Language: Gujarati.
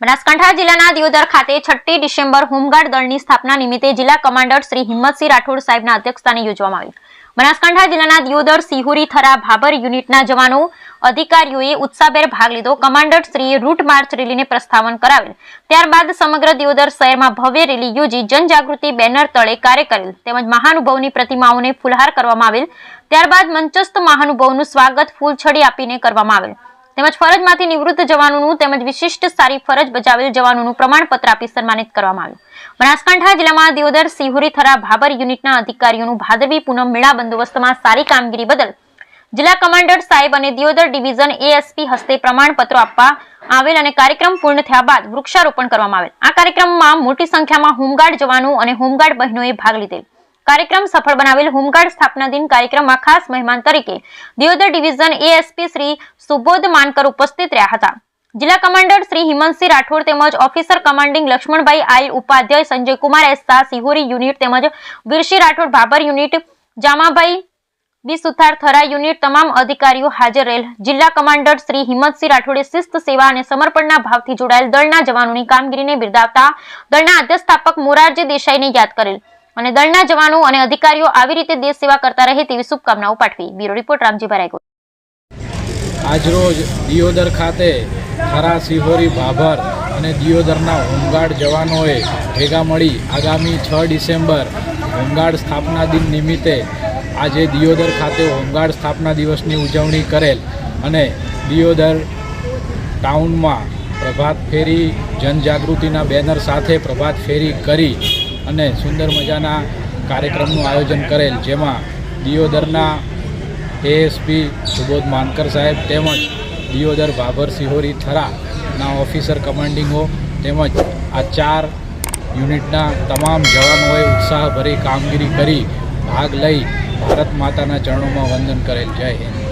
બનાસકાંઠા જિલ્લાના દિયોદર ખાતે છઠ્ઠી ડિસેમ્બર હોમગાર્ડ દળની સ્થાપના નિમિત્તે જિલ્લા કમાન્ડર શ્રી હિંમતસિંહ રાઠોડ સાહેબના અધ્યક્ષસ્થાને યોજવામાં આવી બનાસકાંઠા જિલ્લાના દિયોદર સિહુરી થરા ભાબર યુનિટના જવાનો અધિકારીઓએ ઉત્સાહભેર ભાગ લીધો. કમાન્ડર શ્રીએ રૂટ માર્ચ રેલીને પ્રસ્થાપન કરાવેલ. ત્યારબાદ સમગ્ર દિયોદર શહેરમાં ભવ્ય રેલી યોજી જનજાગૃતિ બેનર તળે કાર્ય કરેલ તેમજ મહાનુભાવની પ્રતિમાઓને ફુલહાર કરવામાં આવેલ. ત્યારબાદ મંચસ્થ મહાનુભાવનું સ્વાગત ફૂલછડી આપીને કરવામાં આવેલ. તેમજ ફરજમાંથી નિવૃત્ત જવાનોનું તેમજ વિશિષ્ટ સારી ફરજ બજાવેલ જવાનોનું પ્રમાણપત્ર આપી સન્માનિત કરવામાં આવ્યું. બનાસકાંઠા જિલ્લામાં દિયોદર, સિહોરી, થરા ભાબર યુનિટના અધિકારીઓનું ભાદરવી પૂનમ મેળા બંદોબસ્તમાં સારી કામગીરી બદલ જિલ્લા કમાન્ડર સાહેબ અને દિયોદર ડિવિઝન એએસપી હસ્તે પ્રમાણપત્રો આપવા આવેલ અને કાર્યક્રમ પૂર્ણ થયા બાદ વૃક્ષારોપણ કરવામાં આવેલ. આ કાર્યક્રમમાં મોટી સંખ્યામાં હોમગાર્ડ જવાનો અને હોમગાર્ડ બહેનોએ ભાગ લીધેલ. કાર્યક્રમ સફળ બનાવેલ હોમગાર્ડ સ્થાપના દિન કાર્યક્રમમાં ખાસ મહેમાન તરીકે દિયોદર ડિવિઝન એએસપી શ્રી સુબોધ માનકર ઉપસ્થિત રહ્યા હતા. જિલ્લા કમાન્ડર શ્રી હિમંતસિંહ રાઠોડ તેમજ officer commanding Laxmanbhai I Upadhyay Sanjay Kumar, S Sihori unit તેમજ Virsinh Rathod Bhabhar unit, Jamabhai B Suthar Thara unit તમામ અધિકારીઓ હાજર રહેલ. જિલ્લા કમાન્ડર શ્રી હિંમતસિંહ રાઠોડે શિસ્ત સેવા અને સમર્પણના ભાવથી જોડાયેલ દળના જવાનોની કામગીરીને બિરદાવતા દળના અધ્યસ્થાપક મોરારજી દેસાઈને યાદ કરેલ. અને દળના જવાનો અને અધિકારીઓ આવી રીતે દેશ સેવા કરતા રહે તેવી શુભકામનાઓ પાઠવી. બ્યુરો રિપોર્ટ રામજીભાઈ રાયગોર આજરોજ દિયોદર ખાતે ખરા સિહોરી, ભાભર અને દિયોદરના હોમગાર્ડ જવાનોએ ભેગા મળી આગામી છ ડિસેમ્બર હોમગાર્ડ સ્થાપના દિન નિમિત્તે આજે દિયોદર ખાતે હોમગાર્ડ સ્થાપના દિવસની ઉજવણી કરેલ અને દિયોદર ટાઉનમાં પ્રભાત ફેરી જનજાગૃતિના બેનર સાથે પ્રભાત ફેરી કરી અને સુંદર મજાના કાર્યક્રમનું આયોજન કરેલ, જેમાં દિયોદરના એએસપી સુબોધ માનકર સાહેબ તેમજ દિયોદર ભાભર સિહોરી થરાના ઓફિસર કમાન્ડિંગો તેમજ આ ચાર યુનિટના તમામ જવાનોએ ઉત્સાહભરી કામગીરી કરી, ભાગ લઈ ભારત માતાના ચરણોમાં વંદન કરેલ. જય હિન્દ.